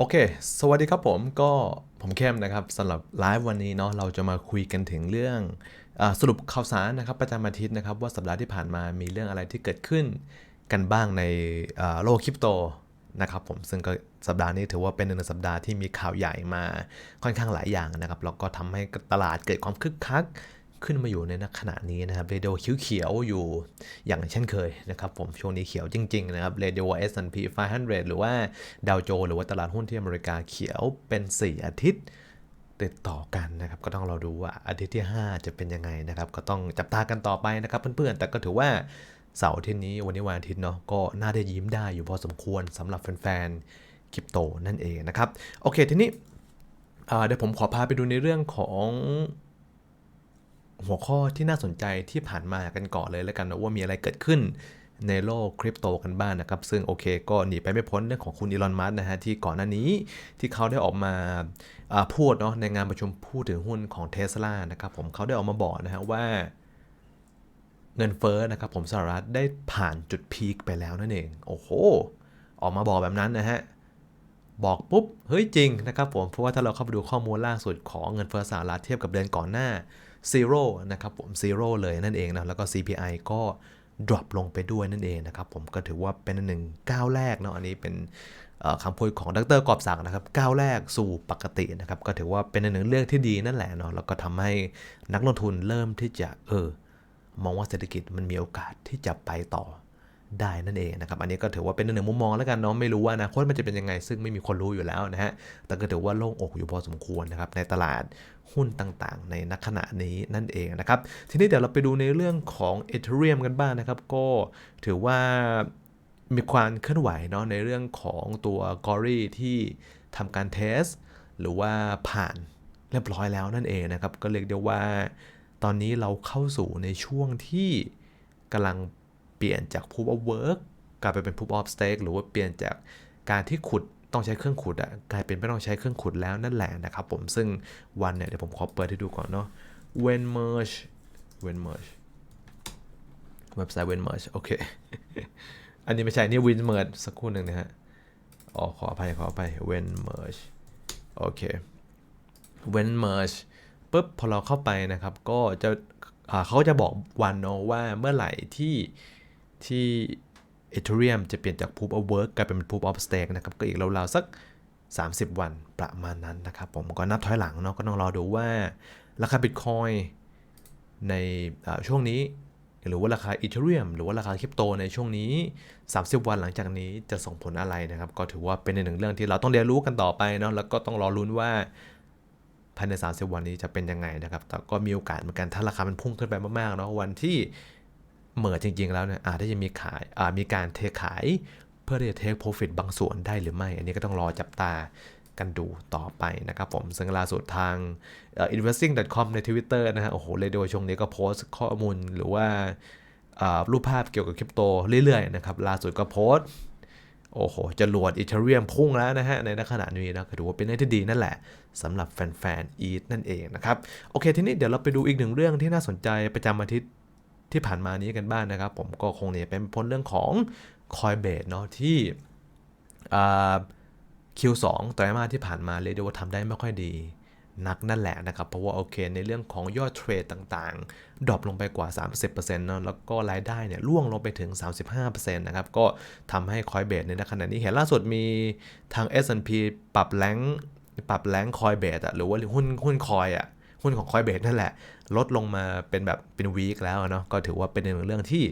โอเค สวัสดีครับผมก็ผมเข้มนะครับสำหรับไลฟ์วันนี้เนาะเราจะมาคุยกันถึงเรื่องอสรุปข่าวสารนะครับประจำอาทิตย์นะครับว่าสัปดาห์ที่ผ่านมามีเรื่องอะไรที่เกิดขึ้นกันบ้างในโลกคริปโตนะครับผมซึ่งก็สัปดาห์นี้ถือว่าเป็นหนึ่งในสัปดาห์ที่มีข่าวใหญ่มาค่อนข้างหลายอย่างนะครับแล้วก็ทำให้ตลาดเกิดความคึกคัก ขึ้นมาอยู่ในขณะนี้นะครับเรดิโอเขียวๆอยู่อย่างเช่นเคยนะครับผมช่วงนี้เขียวจริงๆนะครับเรดิโอ S&P 500 หรือว่าดาวโจหรือว่าตลาดหุ้นที่อเมริกาเขียวเป็น 4 อาทิตย์ติดต่อกันนะครับก็ต้องเราดูว่าอาทิตย์ที่ 5 จะเป็นยังไงนะครับ ก็ต้องจับตากันต่อไปนะครับเพื่อนๆ แต่ก็ถือว่าเสาร์อาทิตย์นี้วันนี้วันอาทิตย์เนาะก็น่าได้ยิ้มได้อยู่พอสมควรสำหรับแฟนๆคริปโตนั่นเองนะครับ โอเคทีนี้เดี๋ยวผมขอพาไปดูในเรื่องของ หัวข้อที่น่าสนใจที่ผ่านมากันก่อนเลยแล้วกันนะว่ามีอะไรเกิดขึ้นในโลกคริปโตกันบ้างนะครับ ซึ่งโอเคก็หนีไปไม่พ้นเรื่องของคุณอีลอนมัสก์นะฮะ ที่ก่อนหน้านี้ที่เขาได้ออกมาอ่าพูดเนาะในงานประชุมผู้ถือหุ้นของเทสลานะครับผมเขาได้ออกมาบอกนะฮะว่าเงินเฟ้อนะครับผมสหรัฐได้ผ่านจุดพีคไปแล้วนั่นเอง โอ้โห ออกมาบอกแบบนั้นนะฮะ บอกปุ๊บ เฮ้ยจริงนะครับผมเพราะว่าถ้าเราเข้าไปดูข้อมูลล่าสุดของเงินเฟ้อสหรัฐเทียบกับเดือนก่อนหน้า zero นะครับผม zero เลยนั่นเองนะแล้วก็ CPI ก็ drop ลงไปด้วยนั่นเองนะครับผมก็ถือว่าเป็นหนึ่งก้าวแรกเนาะอันนี้เป็นคำพูดของดรกอบศักนะครับก้าวแรกสู่ปกตินะครับก็ถือว่าเป็นหนึ่งเรื่องที่ดีนั่นแหละเนาะแล้วก็ทำให้นักลงทุนเริ่มที่จะเออมองว่าเศรษฐกิจมันมีโอกาสที่จะไปต่อ ได้นั่นเองนะครับ อันนี้ก็ถือว่าเป็นหนึ่งมุมมองแล้วกันเนาะไม่รู้ว่านาคตมันจะเป็นยังไง ซึ่งไม่มีคนรู้อยู่แล้วนะฮะแต่ก็ถือว่าโล่งอกอยู่พอสมควรนะครับในตลาดหุ้นต่างๆ ในนักขณะนี้นั่นเองนะครับ ทีนี้เดี๋ยวเราไปดูในเรื่องของ Ethereum กันบ้างนะครับ ก็ถือว่ามีความเคลื่อนไหวเนาะในเรื่องของตัว g o r y ที่ทำการเทส หรือว่าผ่านเรียบร้อยแล้วนั่นเองนะครับ ก็เรียกได้ว่า ตอนนี้เราเข้าสู่ในช่วงที่กำลัง เปลี่ยนจาก proof of work กลายไปเป็น proof of stake หรือว่าเปลี่ยนจากการที่ขุดต้องใช้เครื่องขุดอะกลายเป็นไม่ต้องใช้เครื่องขุดแล้วนั่นแหละนะครับผมซึ่งวันเนี่ยเดี๋ยวผมขอเปิดให้ดูก่อนเนาะ when merge when merge เว็บไซต์ when merge โอเค อันนี้ไม่ใช่นี่ when merge สักครู่หนึ่งนะฮะอ๋อขออภัยขออภัย when merge โอเค when merge ปุ๊บพอเราเข้าไปนะครับ ก็จะเขาจะบอกวันเนาะว่าเมื่อไหร่ที่ ที่ Ethereum จะเปลี่ยนจาก Proof of Work กลายเป็น Proof of Stake นะครับ ก็อีกราวๆสัก 30 วันประมาณนั้นนะครับ ผมก็นับถอยหลังเนาะก็ต้องรอดูว่าราคา Bitcoin ในช่วงนี้ หรือว่าราคา Ethereum หรือว่าราคาคริปโตในช่วงนี้ 30 วันหลังจากนี้จะส่งผลอะไรนะครับ ก็ถือว่าเป็นหนึ่งเรื่องที่เราต้องเรียนรู้กันต่อไปเนาะแล้วก็ต้องรอลุ้นว่าภายใน 30 วันนี้จะเป็นยังไงนะครับ แต่ก็มีโอกาสเหมือนกัน ถ้าราคามันพุ่งขึ้นไปมากๆ เนาะ วันที่ เหมือจริง ๆ แล้วเนี่ยอาจจะยังมีขายมีการเทขายเพื่อที่จะเทคโปรฟิตบางส่วนได้หรือไม่ อันนี้ก็ต้องรอจับตากันดูต่อไปนะครับผมซึ่งล่าสุดทาง investing.com ใน Twitter นะฮะโอ้โหเรดิโอช่วงนี้ก็โพสต์ข้อมูลหรือว่าอ่ารูปภาพเกี่ยวกับคริปโตเรื่อยๆนะครับล่าสุดก็โพสต์โอ้โหจรวดอีเทเรียมพุ่งแล้วนะฮะ ในขณะนี้นะก็ถือว่าเป็นเรื่องที่ดีนั่นแหละสำหรับแฟนๆอีทนั่นเองนะครับ โอเค ทีนี้เดี๋ยวเราไปดูอีกหนึ่งเรื่องที่น่าสนใจประจำอาทิตย์ ที่ผ่านมานี้กันบ้างนะครับ ผมก็คงเนี่ยเป็นพ้นเรื่องของ Coinbase เนาะที่อ่า Q2 ไตรมาสที่ผ่านมาเลยกได้ว่าทำได้ไม่ค่อยดีนักนั่นแหละนะครับ เพราะว่าโอเคในเรื่องของยอดเทรดต่างๆ ดรอปลงไปกว่า 30%เนาะแล้วก็รายได้เนี่ยร่วงลงไปถึง 35%นะครับ ก็ทำให้คอยเบสในขณะนี้เห็นล่าสุดมีทาง S&P ปรับแรงปรับแรงคอยเบสอะหรือว่าหุ้นหุ้นคอยอะหุ้นของคอยเบสนั่นแหละ ลดลงมาเป็นแบบเป็นวีคแล้วเนาะก็ถือว่าเป็นหนึ่งเรื่องที่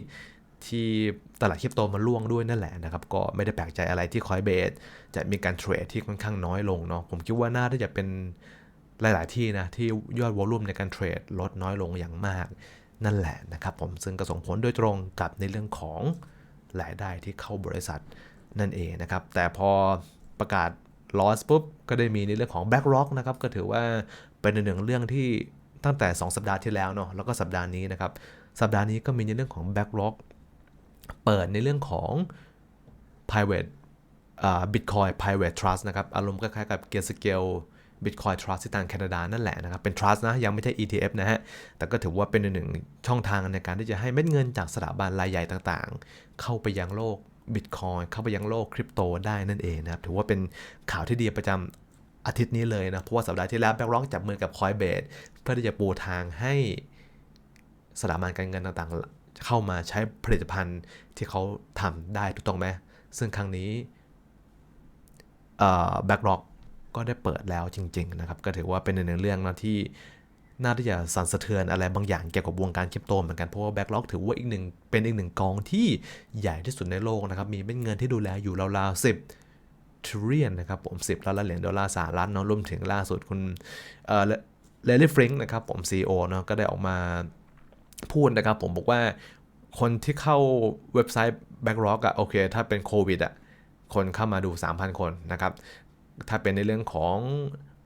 ที่ตลาดคริปโตมันล่วงด้วยนั่นแหละนะครับ ก็ไม่ได้แปลกใจอะไรที่คอยเบสจะมีการเทรดที่ค่อนข้างน้อยลงเนาะผมคิดว่าน่าจะเป็นหลาย ๆ ที่นะ ที่ยอดวอลลุ่มในการเทรดลดน้อยลงอย่างมาก นั่นแหละนะครับผมซึ่งก็ส่งผลโดยตรงกับในเรื่องของรายได้ที่เข้าบริษัทนั่นเองนะครับ แต่พอประกาศ loss ปุ๊บก็ได้มีในเรื่องของ BlackRock นะครับก็ถือว่าเป็นหนึ่งเรื่องที่ ตั้งแต่ 2 สัปดาห์ที่แล้วเนาะแล้วก็สัปดาห์นี้นะครับ สัปดาห์นี้ก็มีในเรื่องของ BlackRock เปิดในเรื่องของ private อ่า Bitcoin private trust นะครับ อารมณ์คล้ายๆกับ g e a r Scale Bitcoin Trust ที่ทางแคนาดานั่นแหละนะครับ เป็น trust นะ ยังไม่ใช่ ETF นะฮะ แต่ก็ถือว่าเป็นหนึ่งช่องทางในการที่จะให้เม็ดเงินจากสถาบันรายใหญ่ต่างๆ เข้าไปยังโลก Bitcoin เข้าไปยังโลกคริปโตได้นั่นเองนะครับ ถือว่าเป็นข่าวที่ดีประจำ อาทิตย์นี้เลยนะ เพราะว่าสัปดาห์ที่แล้ว BlackRock จับมือกับ Coinbase เพื่อที่จะปูทางให้สถาบันการเงินต่างๆ เข้ามาใช้ผลิตภัณฑ์ที่เขาทำได้ถูกต้องไหมซึ่งครั้งนี้แบ็กร็อกก็ได้เปิดแล้วจริง ๆ นะครับ ก็ถือว่าเป็นหนึ่งเรื่องนะที่น่าที่จะสั่นสะเทือนอะไรบางอย่างเกี่ยวกับวงการคริปโตเหมือนกันเพราะว่าแบ็กล็อกถือว่าอีกหนึ่งเป็นอีกหนึ่งกองที่ใหญ่ที่สุดในโลกนะครับ มีเป็นเงินที่ดูแลอยู่ราวๆสิบ ทริลนนะครับผมสิบล้านเหรียญดอลลาร์สหรัฐเนาะรวมถึงล่าสุดคุณเอ่อเลลี่ฟริงค์นะครับผม CEO เนาะก็ได้ออกมาพูดนะครับผมบอกว่าคนที่เข้าเว็บไซต์ BlackRock อะโอเค ถ้าเป็นโควิดอะคนเข้ามาดู 3,000 คนนะครับ ถ้าเป็นในเรื่องของ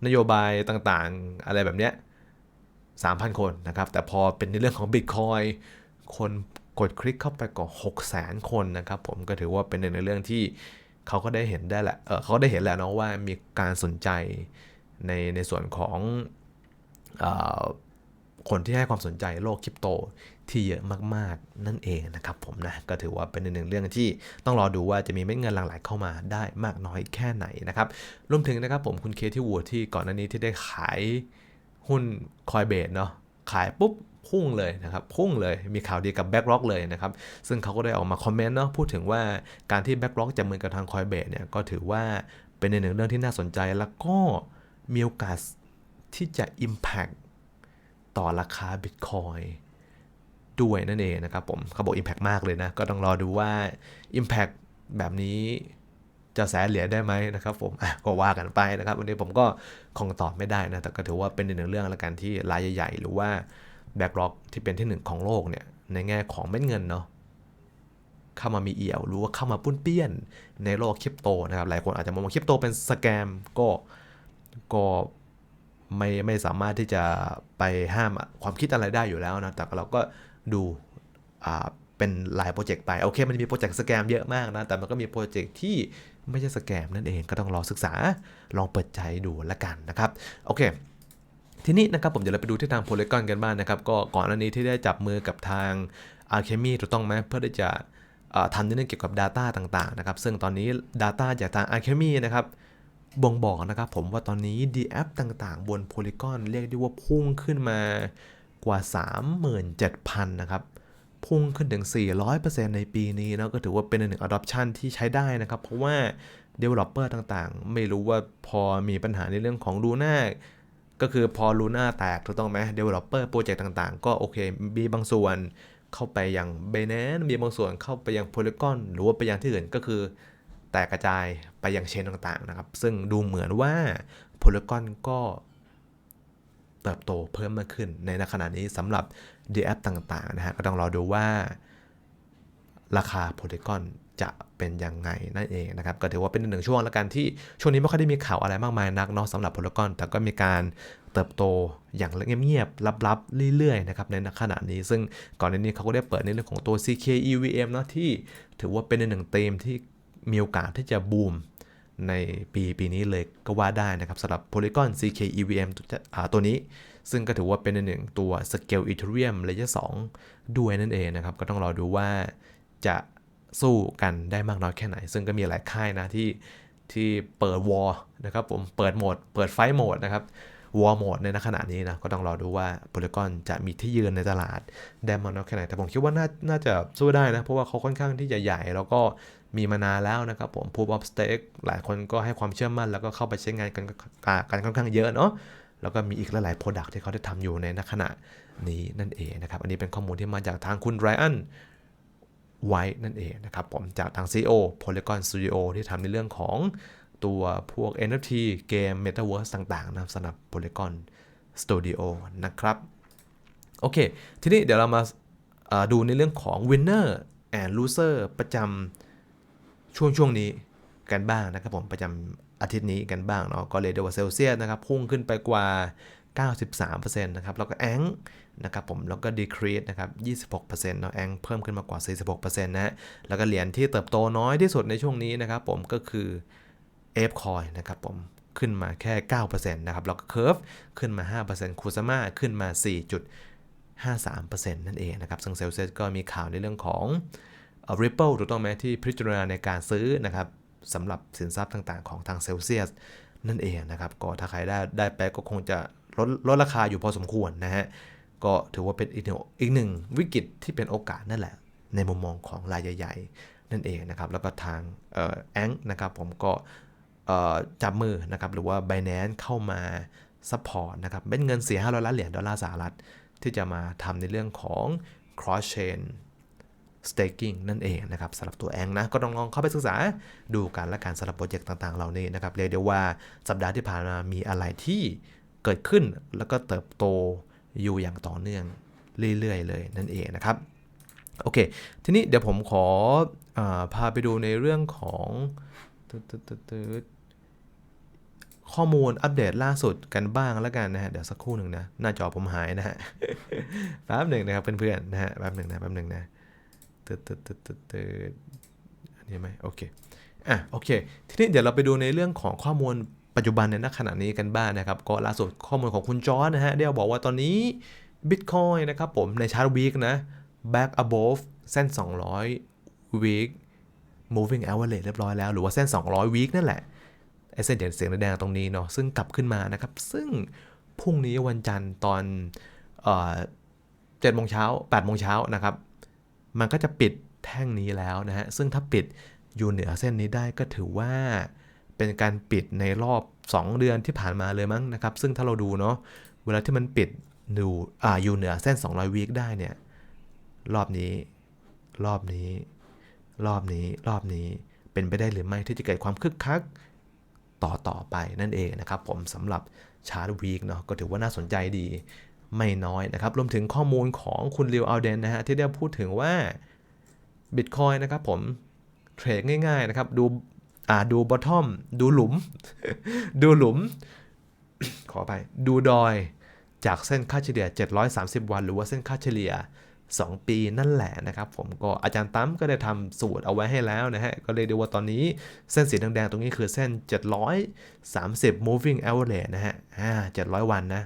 นโยบายต่างๆ อะไรแบบเนี้ย 3,000 คนนะครับ แต่พอเป็นในเรื่องของ Bitcoin คนกดคลิกเข้าไปก็6 0 0 0 0 คนนะครับผมก็ถือว่าเป็นในเรื่องที่ เขาก็ได้เห็นได้แหละเออเขาได้เห็นแหละเนาะว่ามีการสนใจในในส่วนของอคนที่ให้ความสนใจโลกคริปโตที่เยอะมากๆนั่นเองนะครับผมนะก็ถือว่าเป็นหนึ่งเรื่องที่ต้องรอดูว่าจะมีเม็ดเงินหลั่งไหลเข้ามาได้มากน้อยแค่ไหนนะครับรวมถึงนะครับผมคุณเคที่วูดที่ก่อนหน้านี้ที่ได้ขายหุ้นคอยเบสเนาะขายปุ๊บ พุ่งเลยนะครับพุ่งเลยมีข่าวดีกับ BlackRock เลยนะครับ ซึ่งเขาก็ได้ออกมาคอมเมนต์เนาะพูดถึงว่าการที่ BlackRock จะมือกับทางคอยเบสเนี่ยก็ถือว่าเป็นในหนึ่งเรื่องที่น่าสนใจ แล้วก็มีโอกาสที่จะ Impact ต่อราคา Bitcoin ด้วยนั่นเองนะครับผมเขาบอก Impact มากเลยนะ ก็ต้องรอดูว่า Impact แบบนี้จะแสนเหรียญได้ไหมนะครับผมก็ว่ากันไปนะครับ วันนี้ผมก็คงตอบไม่ได้นะ แต่ก็ถือว่าเป็นหนึ่งเรื่องละกันที่รายใหญ่ ๆ หรือว่า BlackRock ที่เป็นที่หนึ่งของโลกเนี่ยในแง่ของเม็ดเงินเนาะเข้ามามีเอี่ยวหรือว่าเข้ามาปุ้นเปี้ยนในโลกคริปโตนะครับ หลายคนอาจจะมองว่าคริปโตเป็นสแกมก็ก็ไม่ไม่สามารถที่จะไปห้ามความคิดอะไรได้อยู่แล้วนะ แต่เราก็ดูอ่าเป็นหลายโปรเจกต์ไป โอเค มันมีโปรเจกต์สแกมเยอะมากนะ แต่มันก็มีโปรเจกต์ที่ไม่ใช่สแกมนั่นเองก็ต้องรอศึกษาลองเปิดใจดูละกันนะครับ โอเค ทีนี้นะครับผมเดี๋ยวเราไปดูที่ทางโพลีกอนกันบ้างนะครับ ก็ก่อนอันนี้ที่ได้จับมือกับทาง a l c h e m y ถูกต้องไหมเพื่อที่จะทำในเรื่องเกี่ยวกับ Data ต่างๆนะครับซึ่งตอนนี้ Data จากทาง a l c h e m y นะครับบ่งบอกนะครับผมว่าตอนนี้ d a p ต่างๆ บน Polygon เรียกได้ว่าพุ่งขึ้นมากว่า 37,000 นะครับ พุ่งขึ้นถึง 400%ในปีนี้นะก็ถือว่าเป็นหนึ่ง adoption ที่ใช้ได้นะครับ เพราะว่า developer ต่างๆ ไม่รู้ว่าพอมีปัญหาในเรื่องของ Luna ก็คือพอ Luna แตกถูกต้องไหม developer โปรเจกต์ต่างๆ ก็โอเค มีบางส่วนเข้าไปยัง Binance มีบางส่วนเข้าไปยัง Polygon หรือว่าไปยังที่อื่นก็คือ แตกกระจายไปยังเชนต่างๆนะครับ ซึ่งดูเหมือนว่า Polygon ก็เติบโตเพิ่มมากขึ้นในขณะนี้สำหรับ d แอปต่างๆนะฮะก็ต้องรอดูว่าราคา Polygon จะเป็นยังไงนั่นเองนะครับ ก็ถือว่าเป็นหนึ่งช่วงแล้วกันที่ช่วงนี้ไม่ค่อยได้มีข่าวอะไรมากมายนักเนาะสำหรับ Polygon แต่ก็มีการเติบโตอย่างเงียบๆลับๆ เรื่อยๆนะครับในขณะนี้ ซึ่งก่อนหน้านี้เขาก็ได้เปิดในเรื่องของตัว CK EVM เนาะที่ถือว่าเป็นหนึ่งเต็มที่มีโอกาสที่จะบูมในปีปีนี้เลยก็ว่าได้นะครับสำหรับ Polygon CK EVM ตัวนี้ ซึ่งก็ถือว่าเป็นหนึ่งตัว Scale Ethereum Layer 2 ด้วยนั่นเองนะครับ ก็ต้องรอดูว่าจะ สู้กันได้มากน้อยแค่ไหน ซึ่งก็มีหลายค่ายนะที่ที่เปิดวอลนะครับผมเปิดโหมด เปิดไฟโหมดนะครับวอลโหมดในขณะนี้นะก็ต้องรอดูว่า Polygon จะมีที่ยืนในตลาดได้มากน้อยแค่ไหน แต่ผมคิดว่าน่านาจะสู้ได้นะ เพราะว่าเขาค่อนข้างที่จะใหญ่ แล้วก็มีมานานแล้วนะครับผม Proof of Stake หลายคนก็ให้ความเชื่อมั่น แล้วก็เข้าไปใช้งานกันกันค่อนข้างเยอะเนาะแล้วก็มีอีกหลายๆ Product ที่เขาได้ทำอยู่ในขณะนี้นั่นเองนะครับ อันนี้เป็นข้อมูลที่มาจากทางคุณไรอัน ไว้นั่นเองนะครับผมจากทาง CEO Polygon Studio ที่ทำในเรื่องของตัวพวก NFT เกม Metaverse ต่างๆนะสำหรับ Polygon Studio นะครับ โอเค ทีนี้เดี๋ยวเรามาดูในเรื่องของ Winner and Loser ประจำช่วงช่วงนี้กันบ้างนะครับผมประจำอาทิตย์นี้กันบ้างเนาะก็เลยเดวเซลเซียสนะครับ พุ่งขึ้นไปกว่า 93%นะครับแล้วก็แองนะครับผมแล้วก็ดีครีสนะครับ 26%เนาะแองเพิ่มขึ้นมากว่า 46%นะฮะแล้วก็เหรียญที่เติบโตน้อยที่สุดในช่วงนี้นะครับผมก็คือเอฟคอยนะครับผมขึ้นมาแค่ 9%นะครับแล้วก็เค u ร์ฟขึ้นมา 5%คูซาม่าขึ้นมา 4.53%นั่นเองนะครับซึ่งเซลเซสก็มีข่าวในเรื่องของ Ripple ถูกต้องไหมที่พิจารณาในการซื้อนะครับสำหรับสินทรัพย์ต่างๆ ของทางเซลเซียสนั่นเองนะครับก็ถ้าใครได้ได้ไปก็คงจะ ลดลดราคาอยู่พอสมควรนะฮะ ก็ถือว่าเป็นอีกหนึ่งอีกหนึ่งวิกฤตที่เป็นโอกาสนั่นแหละ ในมุมมองของรายใหญ่ ๆ นั่นเองนะครับ แล้วก็ทางแองนะครับผมก็จับมือนะครับ หรือว่า Binance เข้ามาซัพพอร์ตนะครับเป็นเงินเสีย500ล้านเหรียญดอลลาร์สหรัฐ ที่จะมาทำในเรื่องของ cross chain staking นั่นเองนะครับสำหรับตัวแองนะ ก็ต้องลองเข้าไปศึกษาดูกันและการสำหรับโปรเจกต์ต่างๆ เหล่านี้นะครับ เรียกได้ว่าสัปดาห์ที่ผ่านมามีอะไรที่ เกิดขึ้นแล้วก็เติบโตอยู่อย่างต่อเนื่องเรื่อยๆเลยนั่นเองนะครับโอเค ทีนี้เดี๋ยวผมขออาพาไปดูในเรื่องของข้อมูลอัปเดตล่าสุดกันบ้างแล้วกันนะฮะ เดี๋ยวสักครู่หนึ่งนะ หน้าจอผมหายนะฮะ แป๊บหนึ่งนะครับเพื่อนๆนะฮะ แป๊บหนึ่งนะ แป๊บหนึ่งนะตึ๊ดตึ๊ดตึ๊ดตึ๊ดตึ๊ดอันนี้ไหมโอเค อะ โอเค ทีนี้เดี๋ยวเราไปดูในเรื่องของข้อมูล ปัจจุบันในณขณะนี้กันบ้างนะครับ ก็ล่าสุดข้อมูลของคุณจอร์นะฮะเดี๋ยวบอกว่าตอนนี้ Bitcoin นะครับผมในชาร์ตวีคนะ back above เส้น 200 week moving average เรียบร้อยแล้ว หรือว่าเส้น 200 week นั่นแหละไอเส้นเสียงแดงตรงนี้เนาะซึ่งกลับขึ้นมานะครับ ซึ่งพรุ่งนี้วันจันทร์ตอนเอ่อเจ็ดโมงเช้าแปดโมงเช้านะครับ มันก็จะปิดแท่งนี้แล้วนะฮะ ซึ่งถ้าปิดอยู่เหนือเส้นนี้ได้ก็ถือว่า เป็นการปิดในรอบ 2 เดือนที่ผ่านมาเลยมั้งนะครับ ซึ่งถ้าเราดูเนาะเวลาที่มันปิดดูอ่าอยู่เหนือเส้น 200 วีคได้เนี่ย รอบนี้ รอบนี้ รอบนี้ รอบนี้ เป็นไปได้หรือไม่ที่จะเกิดความคึกคักต่อต่อไปนั่นเองนะครับ ผมสำหรับชาร์ตวีคเนาะก็ถือว่าน่าสนใจดีไม่น้อยนะครับ รวมถึงข้อมูลของคุณริวอัลเดนนะฮะที่ได้พูดถึงว่า Bitcoin นะครับผมเทรดง่ายๆนะครับ ดู อ่าดูบอททอม ดูหลุม ดูหลุม ขอไป ดูดอย จากเส้นค่าเฉลี่ย 730 วัน หรือว่าเส้นค่าเฉลี่ย 2 ปีนั่นแหละนะครับ ผมก็อาจารย์ตั้มก็ได้ทำสูตรเอาไว้ให้แล้วนะฮะ ก็เลยดูว่าตอนนี้เส้นสีแดงๆตรงนี้คือเส้น 730 moving average นะฮะอ่า700 วันนะ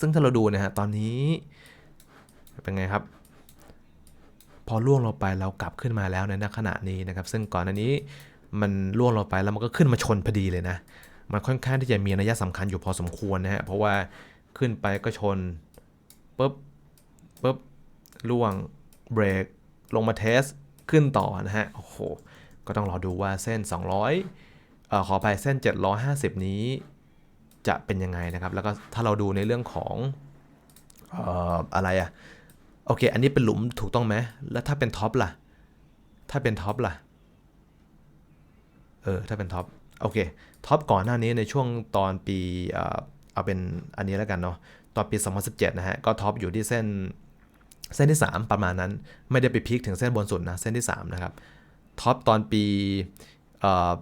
ซึ่งถ้าเราดูนะฮะตอนนี้ เป็นไงครับพอล่วงลงไปเรากลับขึ้นมาแล้วในขณะนี้นะครับ ซึ่งก่อนหน้านี้ มันล่วงลงไปแล้วมันก็ขึ้นมาชนพอดีเลยนะ มันค่อนข้างที่จะมีนัยสำคัญอยู่พอสมควรนะฮะ เพราะว่าขึ้นไปก็ชนปุ๊บปุ๊บล่วงเบรกลงมาเทสขึ้นต่อนะฮะ โอ้โห ก็ต้องรอดูว่าเส้น 200เอ่อขอไปเส้น 750 นี้จะเป็นยังไงนะครับ แล้วก็ถ้าเราดูในเรื่องของเอ่ออะไรอะโอเค อันนี้เป็นหลุมถูกต้องไหม แล้วถ้าเป็นท็อปล่ะ ถ้าเป็นท็อปล่ะ เออถ้าเป็นท็อปโอเคท็อปก่อนหน้านี้ในช่วงตอนปีเอาเป็นอันนี้แล้วกันเนาะตอนปี 2017 นะฮะ ก็ท็อปอยู่ที่เส้นเส้นที่ 3 ประมาณนั้น ไม่ได้ไปพีคถึงเส้นบนสุดนะ เส้นที่ 3 นะครับ ท็อปตอนปีเอ่อ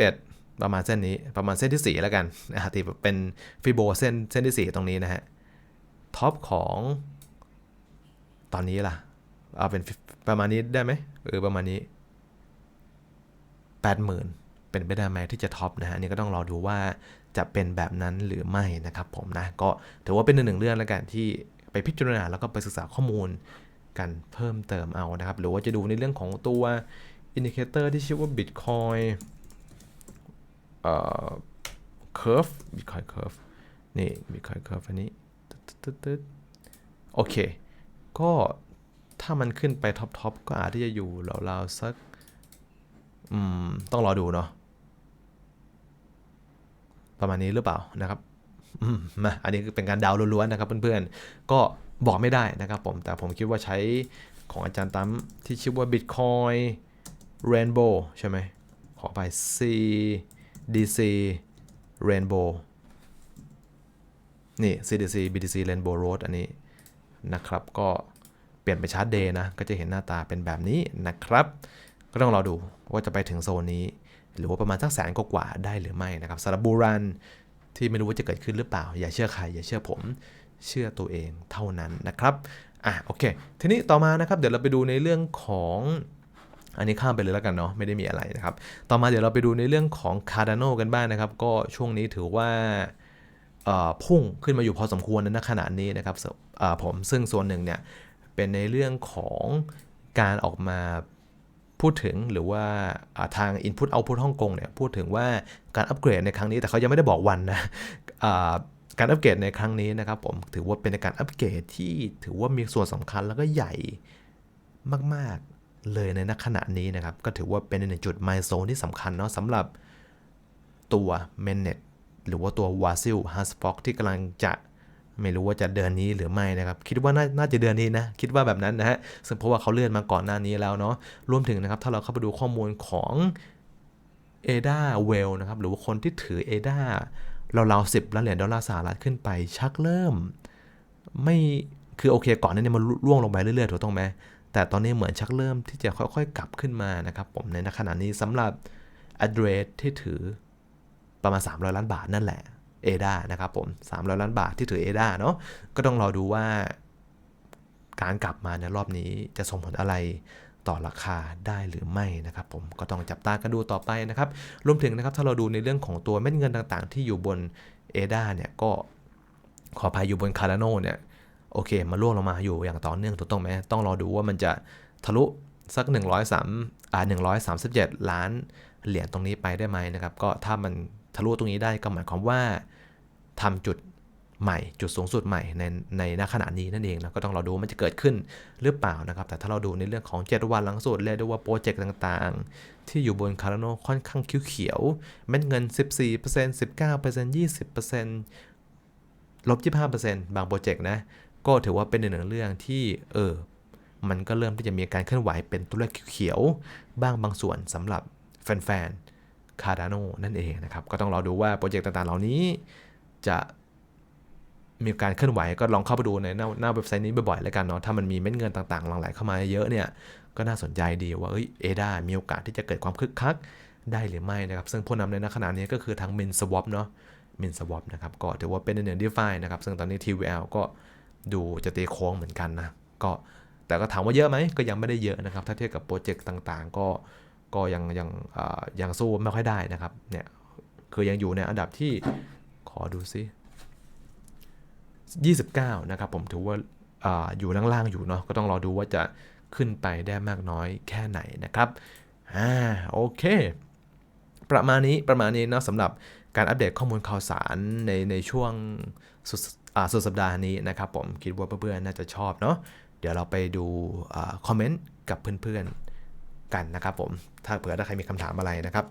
2021 ประมาณเส้นนี้ ประมาณเส้นที่ 4 แล้วกันนะฮะที่เป็นฟิโบเส้นเส้นที่ 4 ตรงนี้นะฮะ ท็อปของตอนนี้ล่ะ เอาเป็นประมาณนี้ได้ไหมเออประมาณนี้ 80,000 เป็นไปได้ไหมที่จะท็อปนะฮะนี่ก็ต้องรอดูว่าจะเป็นแบบนั้นหรือไม่นะครับผมนะ ก็ถือว่าเป็นหนึ่งเรื่องแล้วกันที่ไปพิจารณาแล้วก็ไปศึกษาข้อมูลกันเพิ่มเติมเอานะครับ หรือว่าจะดูในเรื่องของตัวอินดิเคเตอร์ที่ชื่อว่า Bitcoin เอ่อ curve Bitcoin curve นี่ Bitcoin curve อันนี้ตึ๊ดโอเค ก็ถ้ามันขึ้นไปท็อปทอปก็อาจที่จะอยู่ราวๆสัก อืม ต้องรอดูเนาะประมาณนี้หรือเปล่านะครับอืมาอันนี้คือเป็นการเดาล้วนๆนะครับเพื่อนๆ ก็บอกไม่ได้นะครับผม แต่ผมคิดว่าใช้ของอาจารย์ตั้มที่ชื่อว่า Bitcoin Rainbow ใช่ไหม ขอไป CDC Rainbow นี่ CDC BTC Rainbow Road อันนี้นะครับ ก็เปลี่ยนไปชาร์ตเดย์นะ ก็จะเห็นหน้าตาเป็นแบบนี้นะครับ ก็ต้องรอดูว่าจะไปถึงโซนนี้ หรือว่าประมาณสักแสนกว่าได้หรือไม่นะครับสำหรับบูรันที่ไม่รู้ว่าจะเกิดขึ้นหรือเปล่า อย่าเชื่อใคร อย่าเชื่อผม เชื่อตัวเองเท่านั้นนะครับอะโอเค ทีนี้ต่อมานะครับ เดี๋ยวเราไปดูในเรื่องของอันนี้ข้ามไปเลยแล้วกันเนาะไม่ได้มีอะไรนะครับ ต่อมาเดี๋ยวเราไปดูในเรื่องของ Cardano กันบ้างนะครับ ก็ช่วงนี้ถือว่าพุ่งขึ้นมาอยู่พอสมควรนะขณะนี้นะครับผมซึ่งส่วนหนึ่งเนี่ยเป็นในเรื่องของการออกมา พูดถึงหรือว่าทาง Input Output ฮ่องกงเนี่ยพูดถึงว่าการอัปเกรดในครั้งนี้แต่เขายังไม่ได้บอกวันนะการอัปเกรดในครั้งนี้นะครับผมถือว่าเป็นการอัปเกรดที่ถือว่ามีส่วนสำคัญแล้วก็ใหญ่มากๆเลยในณขณะนี้นะครับ ก็ถือว่าเป็นหนึ่งจุดไมล์โซนที่สำคัญเนาะสำหรับตัว m e n n e t หรือว่าตัว w a s i l h a s f o x ที่กำลังจะ ไม่รู้ว่าจะเดือนนี้หรือไม่นะครับ คิดว่านาน่าจะเดือนนี้นะ คิดว่าแบบนั้นนะฮะซึ่งเพราะว่าเขาเลื่อนมาก่อนหน้านี้แล้วเนาะ รวมถึงนะครับ ถ้าเราเข้าไปดูข้อมูลของ ADA w e l l นะครับ หรือว่าคนที่ถือ ADA เราๆ10ล้านเหรียญดอลลาร์สหรัฐขึ้นไป ชักเริ่ม ไม่คือโอเคก่อนนานี้มันร่วงลงไปเรื่อยๆถูกต้องไหมแต่ตอนนี้เหมือนชักเริ่มที่จะค่อยๆ กลับขึ้นมานะครับ ผมในขณะนี้สำหรับ address ที่ถือประมาณ 300 ล้านบาทนั่นแหละ ADA นะครับผม300 ล้านบาทที่ถือ ADA เนาะก็ต้องรอดูว่า การกลับมาในรอบนี้จะส่งผลอะไรต่อราคาได้หรือไม่นะครับผมก็ต้องจับตากันดูต่อไปนะครับ รวมถึงนะครับถ้าเราดูในเรื่องของตัวเม็ดเงินต่างๆ ที่อยู่บน ADA เนี่ยก็ขออภัยอยู่บน Cardano เนี่ยโอเคมาล่วงลงมาอยู่อย่างต่อเนื่องถูกต้องไหมต้องรอดูว่ามันจะทะลุสัก 103อ่า137 ล้านเหรียญตรงนี้ไปได้ไหมนะครับ ก็ถ้ามันทะลุตรงนี้ได้ก็หมายความว่า ทำจุดใหม่จุดสูงสุดใหม่ในในณขณะนี้นั่นเองนะก็ต้องรอดูมันจะเกิดขึ้นหรือเปล่านะครับ แต่ถ้าเราดูในเรื่องของ 7 วันหลังสุดเรียกได้ว่าโปรเจกต์ต่างๆ ที่อยู่บนคาร์โนค่อนข้างเขียวๆเม็ดเงิน 14% 19% 20%ลบ25%บางโปรเจกต์นะ ก็ถือว่าเป็นหนึ่งเรื่องที่เออมันก็เริ่มที่จะมีการเคลื่อนไหวเป็นตัวเลขเขียวๆบ้างบางส่วนสำหรับแฟนๆ Cardano นั่นเองนะครับก็ต้องรอดูว่าโปรเจกต์ต่างๆ เหล่านี้ จะมีการเคลื่อนไหวก็ลองเข้าไปดูในหน้าหน้าเว็บไซต์นี้บ่อยๆแล้วกันเนาะถ้ามันมีเม็ดเงินต่างๆหลั่งไหลเข้ามาเยอะเนี่ยก็น่าสนใจดีว่าเอ้ยเอดามีโอกาสที่จะเกิดความคึกคักได้หรือไม่นะครับ ซึ่งผู้นำในขณะนี้ก็คือทาง Min Swap เนาะ Min Swap นะครับก็ถือว่าเป็นหนึ่ง DeFi นะครับ ซึ่งตอนนี้ TVL ก็ดูจะตีโค้งเหมือนกันนะก็แต่ก็ถามว่าเยอะไหมก็ยังไม่ได้เยอะนะครับ ถ้าเทียบกับโปรเจกต์ต่างๆ ก็ก็ยังยังยังสู้ไม่ค่อยได้นะครับเนี่ยคือยังอยู่ในอันดับที่ ขอดูซิ29 นะครับผมถือว่าออยู่ล่างๆอยู่เนาะก็ต้องรอดูว่าจะขึ้นไปได้มากน้อยแค่ไหนนะครับอ่าโอเคประมาณนี้ประมาณนี้นะสำหรับการอัปเดตข้อมูลข่าวสารในในช่วงสุดสุดสัปดาห์นี้นะครับผมคิดว่าเพื่อนๆน่าจะชอบเนาะเดี๋ยวเราไปดูคอมเมนต์กับเพื่อนๆกันนะครับผมถ้าเผื่อถ้าใครมีคำถามอะไรนะครับ